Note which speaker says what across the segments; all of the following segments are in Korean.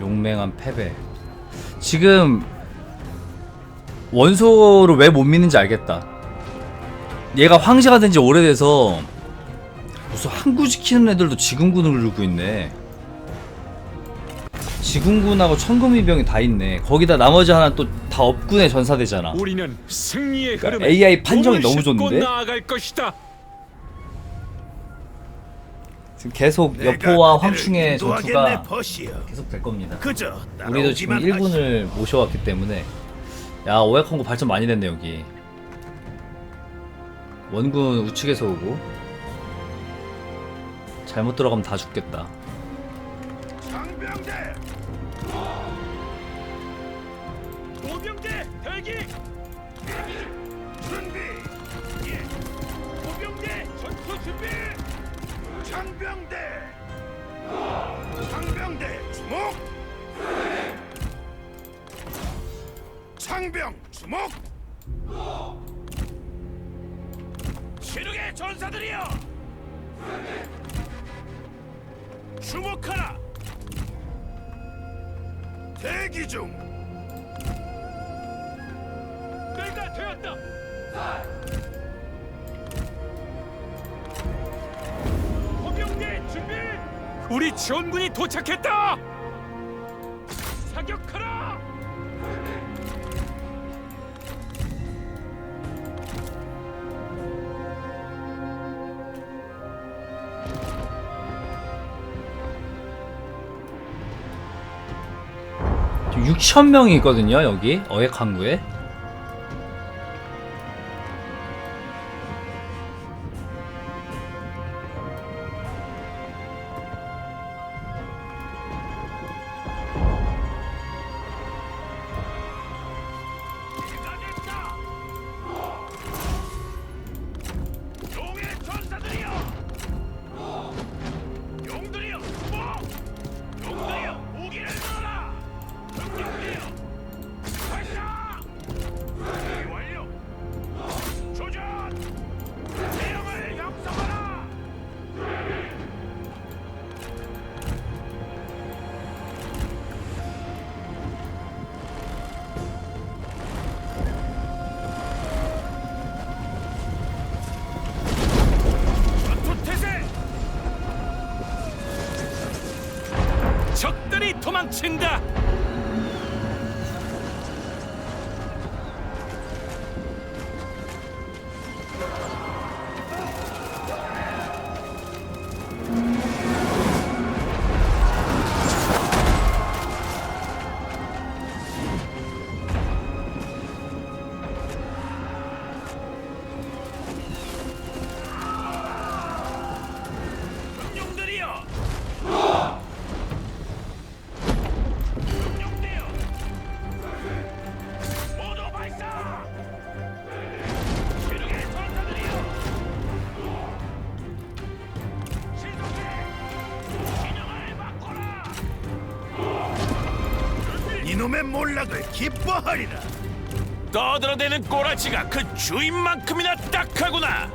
Speaker 1: 용맹한 패배. 지금 원소를 왜 못 믿는지 알겠다. 얘가 황제가 된 지 오래돼서 무슨 항구 지키는 애들도 지금군을 누르고 있네. 지금군하고 천금이병이 다 있네. 거기다 나머지 하나 또 다 업군의 전사되잖아.
Speaker 2: 우리는 승리의
Speaker 1: 그러니까
Speaker 2: 흐름에
Speaker 1: AI 판정이 너무 좋은데?
Speaker 2: 나아갈 것이다.
Speaker 1: 지금 계속 여포와 황충의 전투가 계속 될 겁니다. 우리도 지금
Speaker 3: 따라오기만 하시-
Speaker 1: 1군을 모셔왔기 때문에 야 오약한거 발전 많이 됐네 여기 원군 우측에서 오고 잘못 들어가면 다 죽겠다.
Speaker 3: 준비 예.
Speaker 2: 보병대 전투 준비.
Speaker 3: 장병대. 장병대 주목. 장병 주목. 시르게 전사들이여! 주목하라! 대기 중!
Speaker 2: 내가 되었다. 우리 지원군이 도착했다. 사격하라.
Speaker 1: 지금 6천 명이 있거든요 여기 어획 항구에
Speaker 2: 도망친다.
Speaker 3: 이놈의 몰락을 기뻐하리라
Speaker 2: 떠들어대는 꼬라지가 그 주인만큼이나 딱하구나.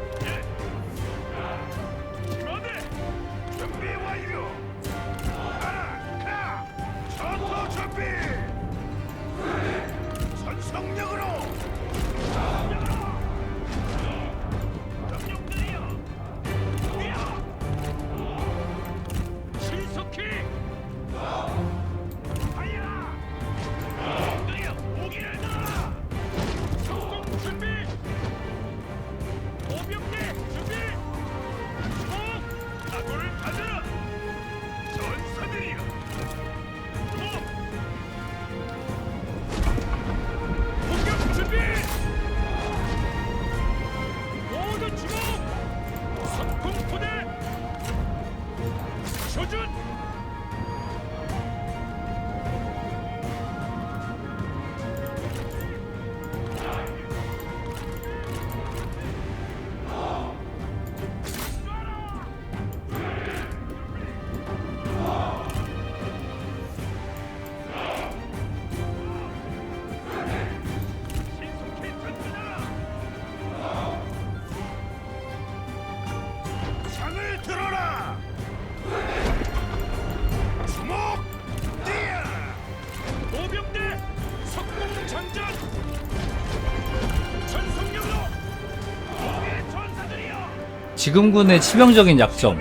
Speaker 1: 지금 군의 치명적인 약점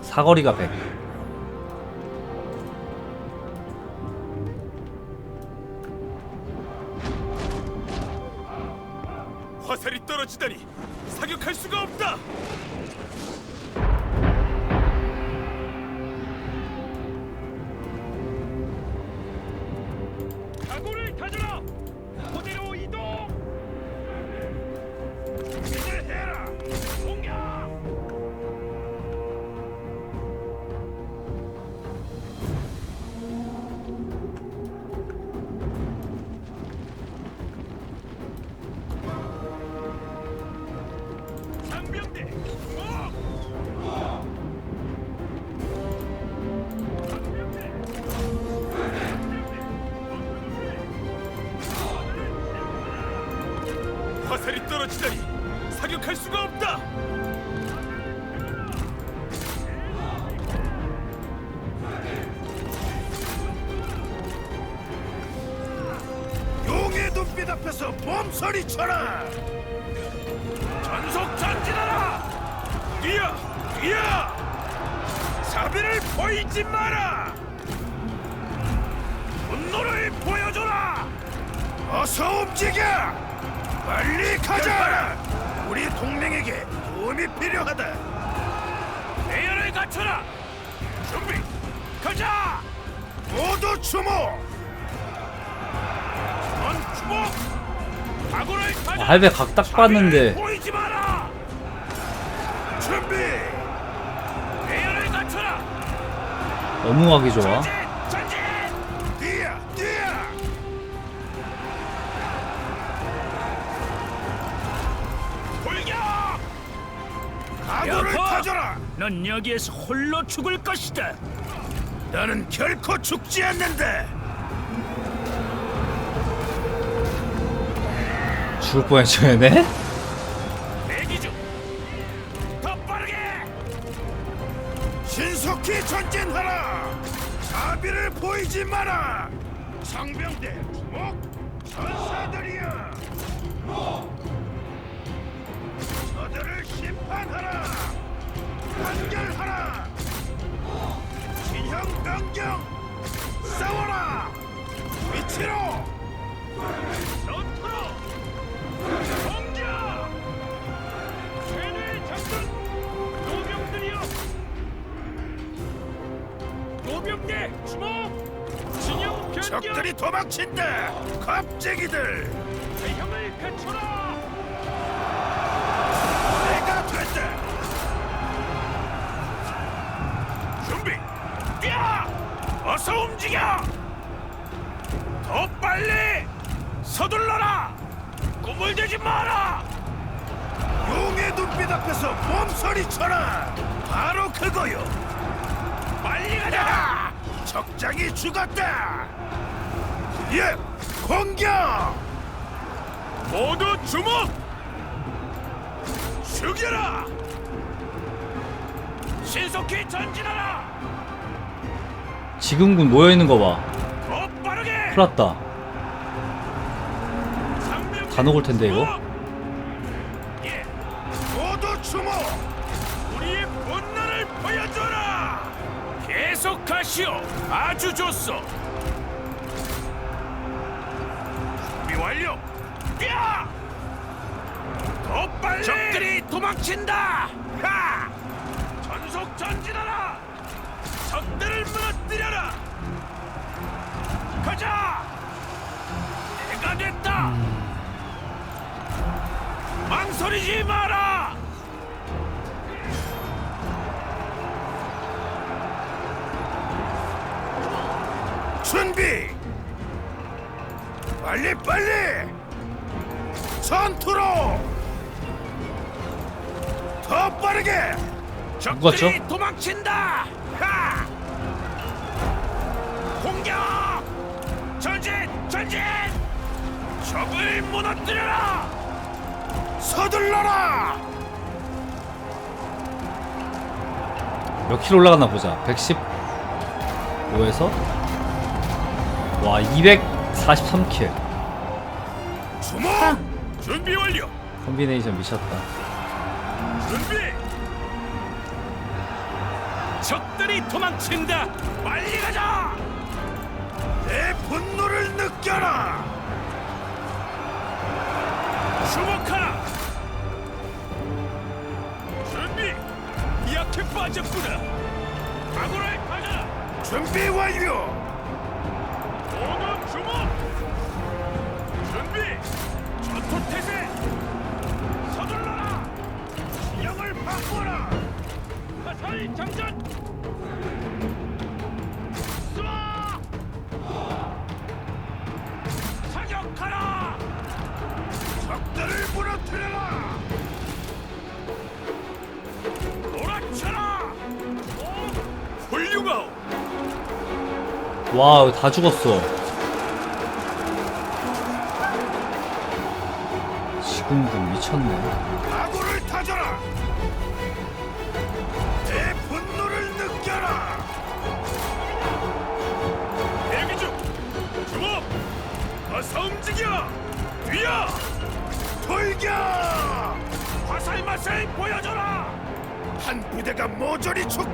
Speaker 1: 사거리가 100
Speaker 2: 화살이 떨어지다니 사격할 수가 없다. 화살이 떨어지다니 사격할 수가 없다.
Speaker 3: 용의 눈빛 앞에서 몸서리 쳐라.
Speaker 2: 보이지 마라! 분노를 보여줘라!
Speaker 3: 어서 움직여. 빨리 가자. 우리 동맹에게 도움이 필요하다.
Speaker 2: 대열을 갖춰라! 준비! 가자!
Speaker 3: 모두 주목.
Speaker 2: 전 주목! 각오를!
Speaker 1: 아, 할배 각딱 봤는데
Speaker 2: 보이지 마라!
Speaker 3: 준비.
Speaker 1: 너무 하기 좋아.
Speaker 2: 넌 여기에서 홀로 죽을 것이다!
Speaker 3: 나는 결코 죽지 않는다.
Speaker 1: 죽을 뻔했죠 얘네?
Speaker 3: 보이지 마라. 상병대 도망친다. 겁쟁이들.
Speaker 2: 대형을 갖춰라!
Speaker 3: 내가 됐다.
Speaker 2: 준비! 뛰어! 어서 움직여! 더 빨리! 서둘러라! 꾸물대지 마라!
Speaker 3: 용의 눈빛 앞에서 몸서리 쳐라. 바로 그거요.
Speaker 2: 빨리 가자!
Speaker 3: 야! 적장이 죽었다. 예, 공격.
Speaker 2: 모두 주목! 죽여라! 신속히 전진하라!
Speaker 1: 지금군 모여있는 거 봐
Speaker 2: 더 빠르게!
Speaker 1: 큰일 났다 다 녹을 텐데, 이거?
Speaker 2: 예,
Speaker 3: 모두 주목.
Speaker 2: 우리의 본능을 보여줘라! 계속하시오! 아주 좋소! 완료! 뛰어! 더 빨리! 적들이 도망친다! 하! 전속 전진하라! 적들을 무너뜨려라! 가자! 내가 됐다! 망설이지 마라!
Speaker 3: 준비. 빨리 빨리. 전투로. 더 빠르게.
Speaker 1: 누가?
Speaker 2: 적들이 도망친다! 하! 공격! 전진! 전진! 적을 무너뜨려라!
Speaker 3: 서둘러라.
Speaker 1: 몇 킬로 올라갔나 보자 115에서 와 243킬
Speaker 3: 주목.
Speaker 2: 준비 완료!
Speaker 1: 콤비네이션 미쳤다
Speaker 2: 준비! 적들이 도망친다. 빨리 가자.
Speaker 3: 내 분노를 느껴라.
Speaker 2: 주목하라. 준비. 약해 빠졌구나. 각오를 가져라.
Speaker 3: 준비 완료.
Speaker 2: 모두 주목. 준비. 전투 태세. 서둘러라.
Speaker 3: 영을 바꿔라.
Speaker 2: 화살 장전. 쏴. 사격하라.
Speaker 3: 적들을 무너뜨려라.
Speaker 2: 몰아쳐라. 훌륭하오.
Speaker 1: 와, 다 죽었어.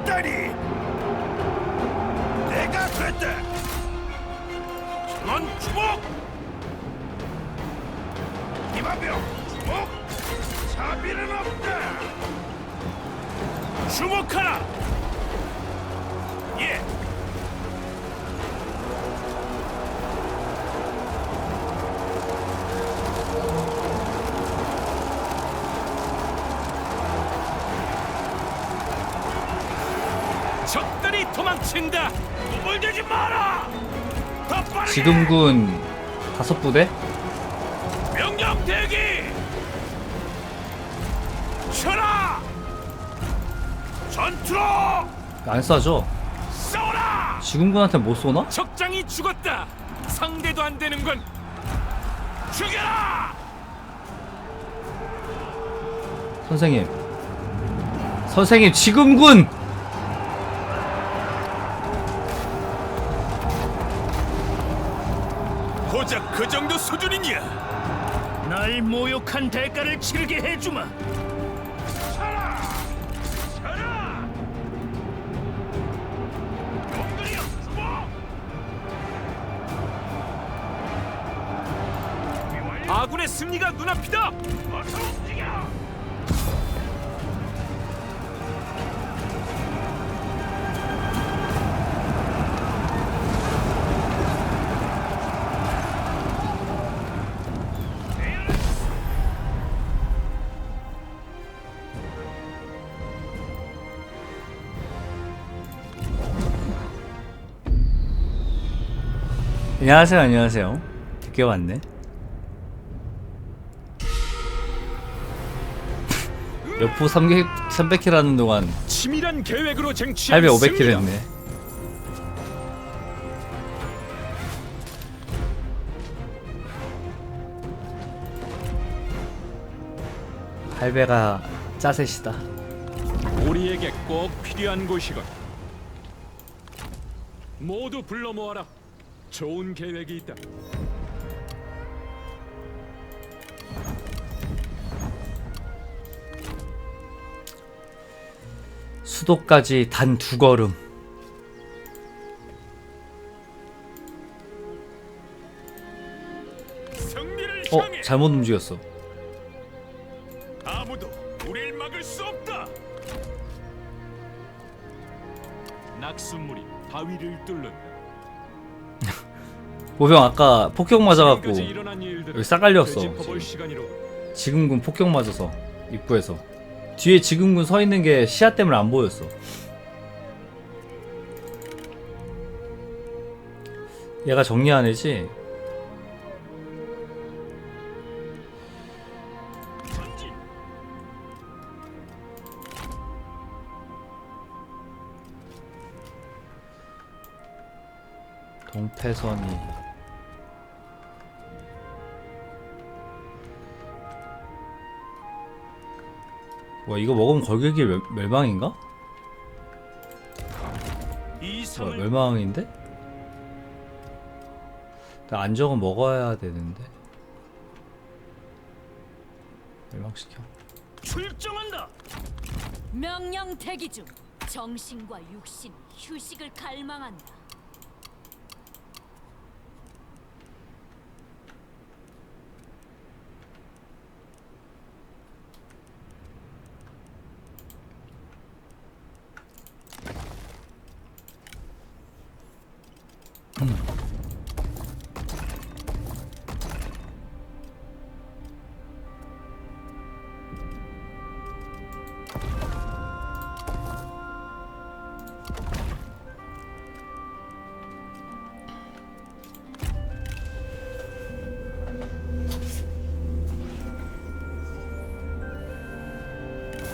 Speaker 3: 죽다니.
Speaker 2: 도망친다. 우물대지 마라. 더 빠르게.
Speaker 1: 지금군 다섯 부대?
Speaker 2: 명령 대기. 쳐라. 전투로
Speaker 1: 안 쏴줘.
Speaker 2: 싸워라.
Speaker 1: 지금군한테 못 쏘나?
Speaker 2: 적장이 죽었다. 상대도 안 되는군. 죽여라.
Speaker 1: 선생님. 선생님, 지금군!
Speaker 4: 날 모욕한 대가를 치르게 해주마.
Speaker 2: 쳐라. 쳐라. 용들이여 주목. 아군의 승리가 눈앞이다. 어서
Speaker 1: 안녕하세요, 안녕하세요. 늦게 왔네. 여포 300, 300킬 하는 동안
Speaker 2: 치밀한 계획으로 쟁취한
Speaker 1: 800, 500킬
Speaker 2: 승리다.
Speaker 1: 했네. 할배가 짜셋이다.
Speaker 2: 우리에게 꼭 필요한 곳이건. 모두 불러 모아라. 좋은 계획이 있다.
Speaker 1: 수도까지 단 두 걸음.
Speaker 2: 승리를
Speaker 1: 어,
Speaker 2: 향해
Speaker 1: 잘못 움직였어.
Speaker 2: 아무도 우리를 막을 수 없다. 낙숫물이 바위를 뚫는다.
Speaker 1: 보병 아까 폭격 맞아갖고 여기 싸갈렸어, 지금. 지금군 폭격 맞아서 입구에서 뒤에 지금군 서 있는 게 시야 때문에 안 보였어. 얘가 정리한 애지?
Speaker 2: 전진.
Speaker 1: 동패선이 와 이거 먹으면 걸길기 멸, 멸망인가?
Speaker 2: 섬을
Speaker 1: 멸망인데? 나 안정은 먹어야 되는데 멸망시켜
Speaker 4: 출정한다.
Speaker 5: 명령 대기 중. 정신과 육신 휴식을 갈망한다.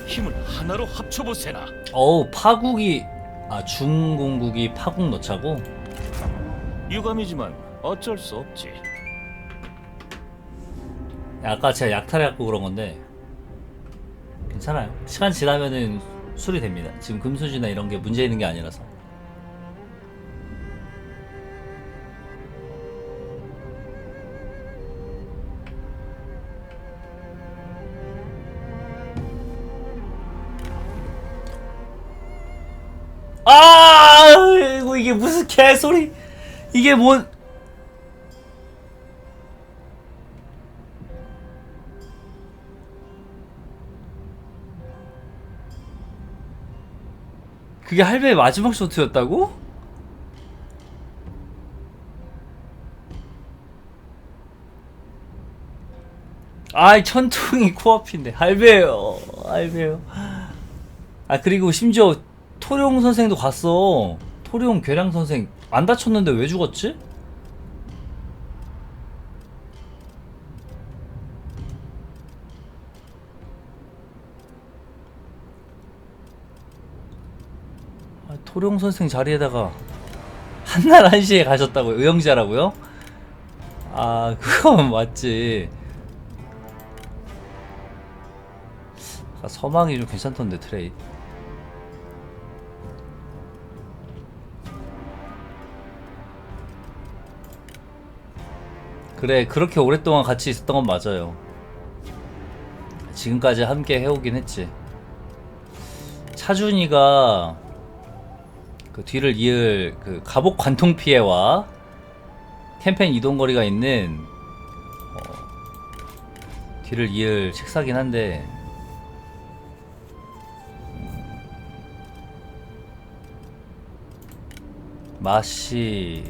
Speaker 4: 힘을 하나로 합쳐보세나.
Speaker 1: 어우 파국이 아 중공국이 파국 넣자고?
Speaker 4: 유감이지만 어쩔 수 없지.
Speaker 1: 아까 제가 약탈해갖고 그런 건데 괜찮아요 시간 지나면은 수리 됩니다 지금 금수지나 이런 게 문제 있는 게 아니라서 이게 무슨 개소리? 이게 뭔 그게 할배의 마지막 쇼트였다고? 아이 천둥이 코앞인데. 할배요. 할배요. 아 그리고 심지어 토룡 선생도 갔어 토룡 괴량 선생 안 다쳤는데 왜 죽었지? 아, 토룡 선생 자리에다가 한날 한시에 가셨다고요? 의형제라고요? 아 그건 맞지 아, 서망이 좀 괜찮던데 트레이 그래 그렇게 오랫동안 같이 있었던 건 맞아요. 지금까지 함께 해오긴 했지. 차준이가 그 뒤를 이을 그 갑옷 관통 피해와 캠페인 이동 거리가 있는 어, 뒤를 이을 책사긴 한데 마시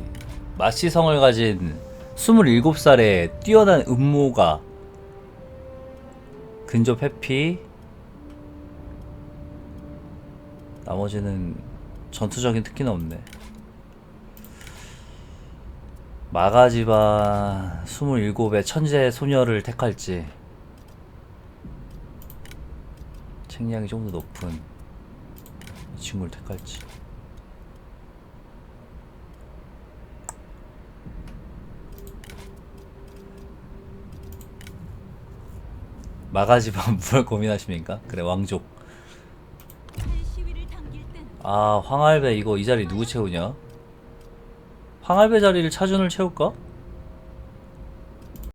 Speaker 1: 마시성을 가진 27살의 뛰어난 음모가 근접 회피 나머지는 전투적인 특기는 없네. 마가지바 27의 천재 소녀를 택할지. 책량이 좀 더 높은 이 친구를 택할지 마가지바 뭘 고민하십니까? 그래 왕족 아 황할배 이거 이 자리 누구 채우냐? 황할배 자리를 차준을 채울까?